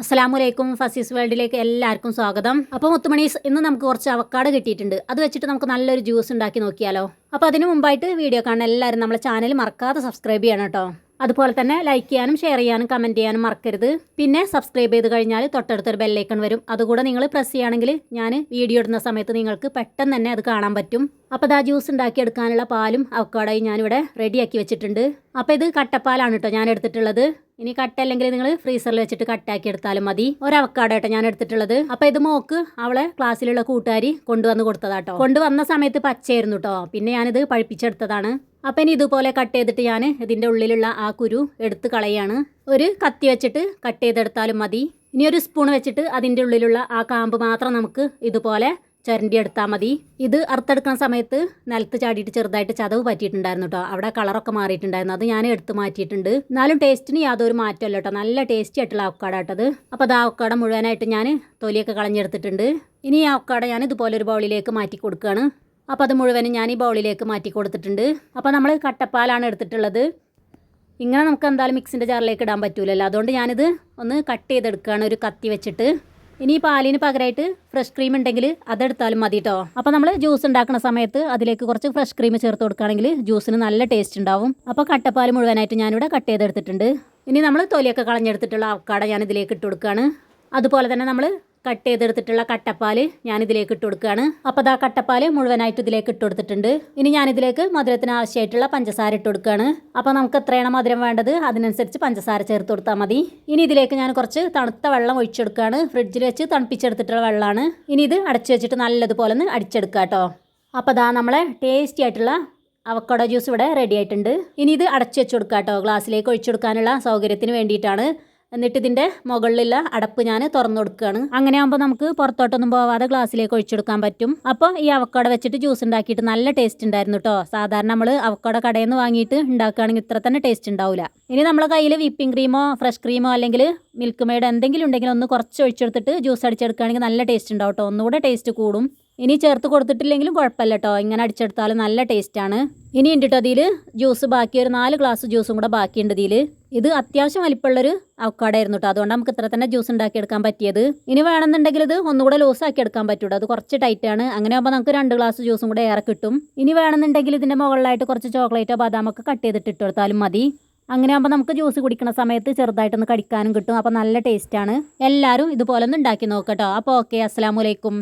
അസ്സലാമലൈക്കും ഫസീസ് വേൾഡിലേക്ക് എല്ലാവർക്കും സ്വാഗതം. അപ്പോൾ മുത്തുമണീസ് ഇന്ന് നമുക്ക് കുറച്ച് അവക്കാട് കിട്ടിയിട്ടുണ്ട്. അത് വെച്ചിട്ട് നമുക്ക് നല്ലൊരു ജ്യൂസ് ഉണ്ടാക്കി നോക്കിയാലോ. അപ്പോൾ അതിന് മുമ്പായിട്ട് വീഡിയോ കാണാൻ എല്ലാവരും നമ്മളെ ചാനൽ മറക്കാതെ സബ്സ്ക്രൈബ് ചെയ്യണം കേട്ടോ. അതുപോലെ തന്നെ ലൈക്ക് ചെയ്യാനും ഷെയർ ചെയ്യാനും കമന്റ് ചെയ്യാനും മറക്കരുത്. പിന്നെ സബ്സ്ക്രൈബ് ചെയ്ത് കഴിഞ്ഞാൽ തൊട്ടടുത്തൊരു ബെല്ലൈക്കൺ വരും. അതുകൂടെ നിങ്ങൾ പ്രസ് ചെയ്യുകയാണെങ്കിൽ ഞാൻ വീഡിയോ ഇടുന്ന സമയത്ത് നിങ്ങൾക്ക് പെട്ടെന്ന് തന്നെ അത് കാണാൻ പറ്റും. അപ്പോൾ ഇതാ ജ്യൂസ് ഉണ്ടാക്കിയെടുക്കാനുള്ള പാലും അവക്കാടായി ഞാനിവിടെ റെഡിയാക്കി വെച്ചിട്ടുണ്ട്. അപ്പോൾ ഇത് കട്ടപ്പാലാണ് കേട്ടോ ഞാൻ എടുത്തിട്ടുള്ളത്. ഇനി കട്ട അല്ലെങ്കിൽ നിങ്ങൾ ഫ്രീസറിൽ വെച്ചിട്ട് കട്ടാക്കി എടുത്താലും മതി. ഒരു ഒരവക്കാടോ കേട്ടോ ഞാൻ എടുത്തിട്ടുള്ളത്. അപ്പോൾ ഇത് മോക്ക് അവളെ ക്ലാസ്സിലുള്ള കൂട്ടുകാരി കൊണ്ടുവന്ന് കൊടുത്തതാട്ടോ. കൊണ്ടുവന്ന സമയത്ത് പച്ചയായിരുന്നു കേട്ടോ. പിന്നെ ഞാനിത് പഴിപ്പിച്ചെടുത്തതാണ്. അപ്പം ഇനി ഇതുപോലെ കട്ട് ചെയ്തിട്ട് ഞാൻ ഇതിന്റെ ഉള്ളിലുള്ള ആ കുരു എടുത്ത് കളയാണ്. ഒരു കത്തി വെച്ചിട്ട് കട്ട് ചെയ്തെടുത്താലും മതി. ഇനി ഒരു സ്പൂൺ വെച്ചിട്ട് അതിന്റെ ഉള്ളിലുള്ള ആ കാമ്പ് മാത്രം നമുക്ക് ഇതുപോലെ ചുരണ്ടി എടുത്താൽ മതി. ഇത് അറുത്തെടുക്കുന്ന സമയത്ത് നിലത്ത് ചാടിയിട്ട് ചെറുതായിട്ട് ചതവ് പറ്റിയിട്ടുണ്ടായിരുന്നു കേട്ടോ അവിടെ കളറൊക്കെ മാറിയിട്ടുണ്ടായിരുന്നു. അത് ഞാൻ എടുത്ത് മാറ്റിയിട്ടുണ്ട്. എന്നാലും ടേസ്റ്റിന് യാതൊരു മാറ്റമല്ല കേട്ടോ നല്ല ടേസ്റ്റി ആയിട്ടുള്ള അവക്കാട കേട്ടത് അപ്പോൾ അത് അവക്കാട മുഴുവനായിട്ട് ഞാൻ തൊലിയൊക്കെ കളഞ്ഞെടുത്തിട്ടുണ്ട്. ഇനി ഈ അവക്കാട ഞാൻ ഇതുപോലെ ഒരു ബൗളിലേക്ക് മാറ്റി കൊടുക്കുകയാണ് അപ്പോൾ അത് മുഴുവനും ഞാൻ ഈ ബൗളിലേക്ക് മാറ്റി കൊടുത്തിട്ടുണ്ട്. അപ്പോൾ നമ്മൾ കട്ടപ്പാലാണ് എടുത്തിട്ടുള്ളത്. ഇങ്ങനെ നമുക്ക് എന്തായാലും മിക്സിന്റെ ജാറിലേക്ക് ഇടാൻ പറ്റൂലല്ലോ. അതുകൊണ്ട് ഞാനിത് ഒന്ന് കട്ട് ചെയ്തെടുക്കുകയാണ് ഒരു കത്തി വെച്ചിട്ട്. ഇനി ഈ പാലിന് പകരമായിട്ട് ഫ്രഷ് ക്രീം ഉണ്ടെങ്കിൽ അതെടുത്താലും മതി കേട്ടോ അപ്പോൾ നമ്മൾ ജ്യൂസ് ഉണ്ടാക്കുന്ന സമയത്ത് അതിലേക്ക് കുറച്ച് ഫ്രഷ് ക്രീം ചേർത്ത് കൊടുക്കുകയാണെങ്കിൽ ജ്യൂസിന് നല്ല ടേസ്റ്റ് ഉണ്ടാവും. അപ്പോൾ കട്ടപ്പാൽ മുഴുവനായിട്ട് ഞാനിവിടെ കട്ട് ചെയ്തെടുത്തിട്ടുണ്ട്. ഇനി നമ്മൾ തൊലിയൊക്കെ കളഞ്ഞെടുത്തിട്ടുള്ള അവക്കാട ഞാൻ ഇതിലേക്ക് ഇട്ട് കൊടുക്കുകയാണ്. അതുപോലെ തന്നെ നമ്മൾ കട്ട് ചെയ്തെടുത്തിട്ടുള്ള കട്ടപ്പാൽ ഞാൻ ഇതിലേക്ക് ഇട്ട് കൊടുക്കുകയാണ്. അപ്പോൾ അതാ കട്ടപ്പാൽ മുഴുവനായിട്ട് ഇതിലേക്ക് ഇട്ട് കൊടുത്തിട്ടുണ്ട്. ഇനി ഞാൻ ഇതിലേക്ക് മധുരത്തിന് ആവശ്യമായിട്ടുള്ള പഞ്ചസാര ഇട്ട് കൊടുക്കുകയാണ്. അപ്പോൾ നമുക്ക് എത്രയാണ് മധുരം വേണ്ടത്? അതിനനുസരിച്ച് പഞ്ചസാര ചേർത്ത് കൊടുത്താൽ മതി. ഇനി ഇതിലേക്ക് ഞാൻ കുറച്ച് തണുത്ത വെള്ളം ഒഴിച്ചെടുക്കുകയാണ്. ഫ്രിഡ്ജിൽ വെച്ച് തണുപ്പിച്ചെടുത്തിട്ടുള്ള വെള്ളമാണ്. ഇനി ഇത് അടച്ചു വെച്ചിട്ട് നല്ലതുപോലെ ഒന്ന് അടിച്ചെടുക്കുക കേട്ടോ. അപ്പോൾ അതാ നമ്മളെ ടേസ്റ്റി ആയിട്ടുള്ള അവക്കോട ജ്യൂസ് ഇവിടെ റെഡി ആയിട്ടുണ്ട്. ഇനി ഇത് അടച്ചു വെച്ച് കൊടുക്കുക കേട്ടോ. ഗ്ലാസ്സിലേക്ക് ഒഴിച്ചു കൊടുക്കാനുള്ള സൗകര്യത്തിന് വേണ്ടിയിട്ടാണ്. എന്നിട്ട് ഇതിന്റെ മുകളിലുള്ള അടപ്പ് ഞാൻ തുറന്നു കൊടുക്കുകയാണ്. അങ്ങനെ ആകുമ്പോൾ നമുക്ക് പുറത്തോട്ടൊന്നും പോവാതെ ഗ്ലാസ്സിലേക്ക് ഒഴിച്ചെടുക്കാൻ പറ്റും. അപ്പോൾ ഈ അവക്കോട വെച്ചിട്ട് ജ്യൂസ് ഉണ്ടാക്കിയിട്ട് നല്ല ടേസ്റ്റ് ഉണ്ടായിരുന്നു കേട്ടോ സാധാരണ നമ്മൾ അവക്കോട കടയിൽ നിന്ന് വാങ്ങിയിട്ട് ഉണ്ടാക്കുകയാണെങ്കിൽ ഇത്ര തന്നെ ടേസ്റ്റ് ഉണ്ടാവില്ല ഇനി നമ്മളെ കയ്യിൽ വിപ്പിംഗ് ക്രീമോ ഫ്രഷ് ക്രീമോ അല്ലെങ്കിൽ മിൽക്ക് മെയ്ഡ് എന്തെങ്കിലും ഉണ്ടെങ്കിൽ ഒന്ന് കുറച്ച് ഒഴിച്ചെടുത്തിട്ട് ജ്യൂസ് അടിച്ചെടുക്കുകയാണെങ്കിൽ നല്ല ടേസ്റ്റ് ഉണ്ടാവും കേട്ടോ ഒന്നുകൂടെ ടേസ്റ്റ് കൂടും. ഇനി ചേർത്ത് കൊടുത്തിട്ടില്ലെങ്കിലും കുഴപ്പമില്ല കേട്ടോ ഇങ്ങനെ അടിച്ചെടുത്താൽ നല്ല ടേസ്റ്റാണ് ഇനി ഉണ്ട് അതിൽ ജ്യൂസ് ബാക്കി ഒരു നാല് ഗ്ലാസ് ജ്യൂസും കൂടെ ബാക്കിയുണ്ട് ഇതിൽ ഇത് അത്യാവശ്യം വലിപ്പമുള്ളൊരു അവക്കാടായിരുന്നു കേട്ടോ അതുകൊണ്ട് നമുക്ക് ഇത്ര തന്നെ ജ്യൂസ് ഉണ്ടാക്കിയെടുക്കാൻ പറ്റിയത്. ഇനി വേണമെന്നുണ്ടെങ്കിൽ ഇത് ഒന്നുകൂടെ ലൂസ് ആക്കി എടുക്കാൻ പറ്റൂട്ടോ. അത് കുറച്ച് ടൈറ്റാണ് അങ്ങനെ ആകുമ്പോൾ നമുക്ക് രണ്ട് ഗ്ലാസ് ജ്യൂസും കൂടെ ഏറെ കിട്ടും. ഇനി വേണമെന്നുണ്ടെങ്കിൽ ഇതിന്റെ മുകളിലായിട്ട് കുറച്ച് ചോക്ലേറ്റോ ബാദാമൊക്കെ കട്ട് ചെയ്തിട്ട് ഇട്ട് കൊടുത്താലും മതി. അങ്ങനെ ആകുമ്പോൾ നമുക്ക് ജ്യൂസ് കുടിക്കുന്ന സമയത്ത് ചെറുതായിട്ടൊന്ന് കടിക്കാനും കിട്ടും. അപ്പോൾ നല്ല ടേസ്റ്റാണ് എല്ലാവരും ഇതുപോലെ ഒന്ന് ഉണ്ടാക്കി നോക്കട്ടോ അപ്പോൾ ഓക്കെ അസ്സാം വലൈക്കും